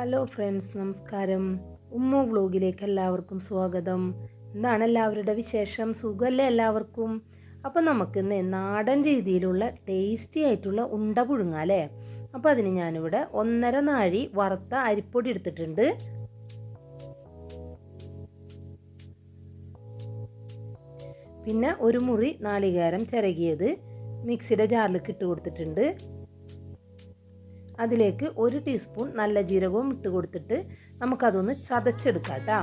Hello friends നമസ്കാരം. ഉമ്മ വ്ലോഗിലേക്ക് എല്ലാവർക്കും സ്വാഗതം. എന്താണ് എല്ലാവരുടെ വിശേഷം. സുഖമല്ലേ എല്ലാവർക്കും? അപ്പോൾ നമുക്കിന്ന് നാടൻ രീതിയിലുള്ള ടേസ്റ്റി ആയിട്ടുള്ള ഉണ്ട പുഴുങ്ങാം അല്ലേ? അപ്പോൾ അതിന് ഞാനിവിടെ ഒന്നര നാഴി വറുത്ത അരിപ്പൊടി എടുത്തിട്ടുണ്ട്. പിന്നെ ഒരു മുറി നാളികേരം ചിരകിയത് മിക്സിയുടെ ജാറിലേക്ക് ഇട്ട് കൊടുത്തിട്ടുണ്ട്. അതിലേക്ക് ഒരു ടീസ്പൂൺ നല്ല ജീരകവും ഇട്ട് കൊടുത്തിട്ട് നമുക്കതൊന്ന് ചതച്ചെടുക്കാം കേട്ടോ.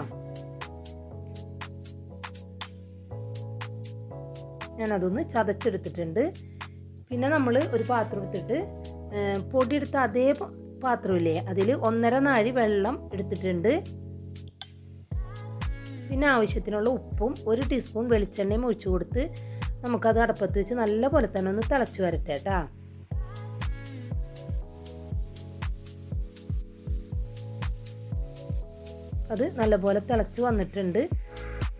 ഞാനതൊന്ന് ചതച്ചെടുത്തിട്ടുണ്ട്. പിന്നെ നമ്മൾ ഒരു പാത്രം എടുത്തിട്ട് പൊടിയെടുത്ത അതേ പാത്രമില്ലേ അതിൽ ഒന്നര നാഴി വെള്ളം എടുത്തിട്ടുണ്ട്. പിന്നെ ആവശ്യത്തിനുള്ള ഉപ്പും ഒരു ടീസ്പൂൺ വെളിച്ചെണ്ണയും ഒഴിച്ചു കൊടുത്ത് നമുക്കത് അടപ്പത്ത് വെച്ച് നല്ല പോലെ തന്നെ ഒന്ന് തിളച്ച് വരട്ടെ കേട്ടോ. അത് നല്ലപോലെ തിളച്ച് വന്നിട്ടുണ്ട്.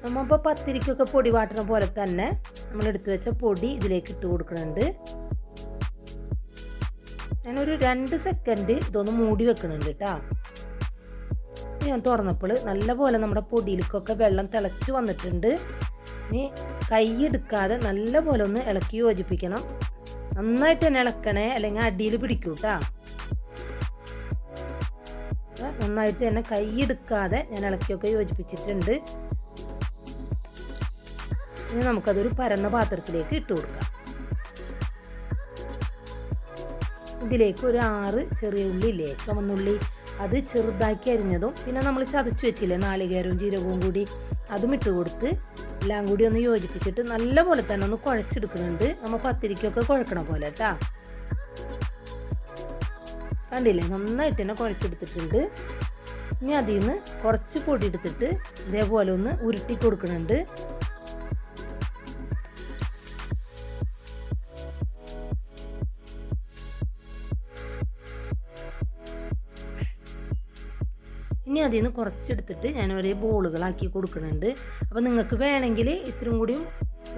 നമ്മളിപ്പോൾ പത്തിരിക്കൊക്കെ പൊടി വാട്ടണ പോലെ തന്നെ നമ്മൾ എടുത്തു വെച്ച പൊടി ഇതിലേക്ക് ഇട്ട് കൊടുക്കുന്നുണ്ട് ഞാനൊരു രണ്ട് സെക്കൻഡ് ഇതൊന്ന് മൂടി വെക്കുന്നുണ്ട് കേട്ടോ ഞാൻ തുറന്നപ്പോൾ നല്ലപോലെ നമ്മുടെ പൊടിയിലേക്കൊക്കെ വെള്ളം തിളച്ച് വന്നിട്ടുണ്ട്. ഇനി കൈ എടുക്കാതെ നല്ലപോലെ ഒന്ന് ഇളക്കി യോജിപ്പിക്കണം. നന്നായിട്ട് തന്നെ ഇളക്കണേ അല്ലെങ്കിൽ അടിയിൽ പിടിക്കൂട്ടാ കേട്ടോ നന്നായിട്ട് തന്നെ കൈ എടുക്കാതെ ഞാൻ ഇളക്കിയൊക്കെ യോജിപ്പിച്ചിട്ടുണ്ട്. ഇനി നമുക്കതൊരു പരന്ന പാത്രത്തിലേക്ക് ഇട്ട് കൊടുക്കാം. ഇതിലേക്ക് ഒരു ആറ് ചെറിയ ഉള്ളി ഇല്ലേ ചുമന്നുള്ളി അത് ചെറുതാക്കി അരിഞ്ഞതും പിന്നെ നമ്മൾ ചതച്ച് വെച്ചില്ലേ നാളികേരവും ജീരകവും കൂടി അതും ഇട്ട് കൊടുത്ത് എല്ലാം കൂടി ഒന്ന് യോജിപ്പിച്ചിട്ട് നല്ല പോലെ തന്നെ ഒന്ന് കുഴച്ചെടുക്കുന്നുണ്ട്. നമ്മൾ പത്തിരിക്കൊക്കെ കുഴക്കണ പോലെ കേട്ടാ കണ്ടില്ലേ? നന്നായിട്ട് തന്നെ കുഴച്ചെടുത്തിട്ടുണ്ട്. ഇനി അതിൽ നിന്ന് കുറച്ച് പൊടി എടുത്തിട്ട് ഇതേപോലെ ഒന്ന് ഉരുട്ടി കൊടുക്കുന്നുണ്ട്. ഇനി അതിൽ നിന്ന് കുറച്ചെടുത്തിട്ട് ഞാൻ ഒരേ ബോളുകളാക്കി കൊടുക്കുന്നുണ്ട്. അപ്പോൾ നിങ്ങൾക്ക് വേണമെങ്കിൽ ഇത്രയും കൂടിയും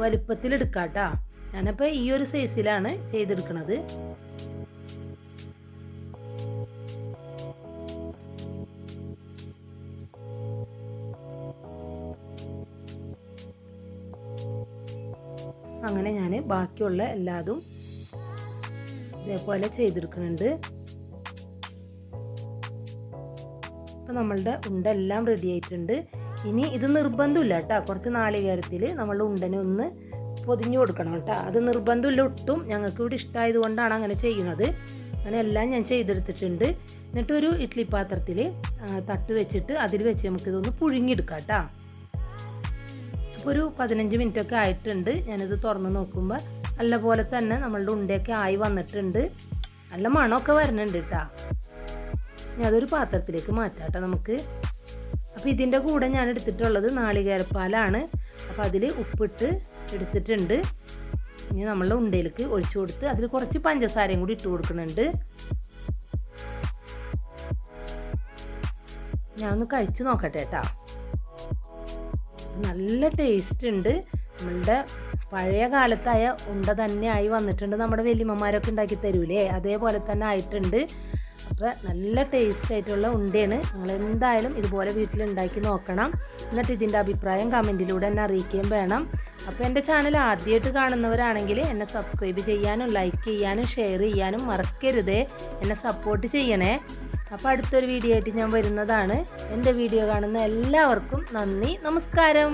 വലുപ്പത്തിൽ എടുക്കാം കേട്ടോ ഞാനപ്പോൾ ഈ ഒരു സൈസിലാണ് ചെയ്തെടുക്കുന്നത് അങ്ങനെ ഞാൻ ബാക്കിയുള്ള എല്ലാതും ഇതേപോലെ ചെയ്തെടുക്കുന്നുണ്ട്. അപ്പം നമ്മളുടെ ഉണ്ടെല്ലാം റെഡി ആയിട്ടുണ്ട്. ഇനി ഇത് നിർബന്ധമില്ല കേട്ടോ. കുറച്ച് നാളികേരത്തിൽ നമ്മളുടെ ഉണ്ടനെ ഒന്ന് പൊതിഞ്ഞു കൊടുക്കണം കേട്ടോ. അത് നിർബന്ധമില്ല ഒട്ടും ഞങ്ങൾക്ക് ഇവിടെ ഇഷ്ടമായത് കൊണ്ടാണ് അങ്ങനെ ചെയ്യുന്നത്. അങ്ങനെ എല്ലാം ഞാൻ ചെയ്തെടുത്തിട്ടുണ്ട്. എന്നിട്ടൊരു ഇഡ്ഡലി പാത്രത്തിൽ തട്ട് വെച്ചിട്ട് അതിൽ വെച്ച് നമുക്കിതൊന്ന് പുഴുങ്ങിയെടുക്കാം കേട്ടോ. ഒരു പതിനഞ്ച് മിനിറ്റ് ഒക്കെ ആയിട്ടുണ്ട്. ഞാനിത് തുറന്ന് നോക്കുമ്പോൾ നല്ല പോലെ തന്നെ നമ്മളുടെ ഉണ്ടയൊക്കെ ആയി വന്നിട്ടുണ്ട്. നല്ല മണമൊക്കെ വരുന്നുണ്ട് കേട്ടോ ഇനി അതൊരു പാത്രത്തിലേക്ക് മാറ്റാം നമുക്ക്. അപ്പോൾ ഇതിന്റെ കൂടെ ഞാൻ എടുത്തിട്ടുള്ളത് നാളികേരപ്പാലാണ്. അപ്പോൾ അതിൽ ഉപ്പിട്ട് എടുത്തിട്ടുണ്ട്. ഇനി നമ്മളുടെ ഉണ്ടയിലേക്ക് ഒഴിച്ചു കൊടുത്ത് അതിൽ കുറച്ച് പഞ്ചസാരയും കൂടി ഇട്ട് കൊടുക്കുന്നുണ്ട്. ഞാൻ ഒന്ന് കഴിച്ചു നോക്കട്ടെ കേട്ടോ നല്ല ടേസ്റ്റ് ഉണ്ട്. നമ്മളുടെ പഴയ കാലത്തായ ഉണ്ട തന്നെ ആയി വന്നിട്ടുണ്ട്. നമ്മുടെ വലിയമ്മമാരൊക്കെ ഉണ്ടാക്കി തരൂലേ? അതേപോലെ തന്നെ ആയിട്ടുണ്ട്. അപ്പോൾ നല്ല ടേസ്റ്റ് ആയിട്ടുള്ള ഉണ്ടയാണ് നിങ്ങൾ എന്തായാലും ഇതുപോലെ വീട്ടിൽ ഉണ്ടാക്കി നോക്കണം. എന്നിട്ട് ഇതിന്റെ അഭിപ്രായം കമന്റിലൂടെ എന്നെ അറിയിക്കുകയും വേണം. അപ്പോൾ എന്റെ ചാനൽ ആദ്യമായിട്ട് കാണുന്നവരാണെങ്കിൽ എന്നെ സബ്സ്ക്രൈബ് ചെയ്യാനും ലൈക്ക് ചെയ്യാനും ഷെയർ ചെയ്യാനും മറക്കരുതേ. എന്നെ സപ്പോർട്ട് ചെയ്യണേ. അപ്പോൾ അടുത്തൊരു വീഡിയോ ആയിട്ട് ഞാൻ വരുന്നതാണ്. എന്റെ വീഡിയോ കാണുന്ന എല്ലാവർക്കും നന്ദി. നമസ്കാരം.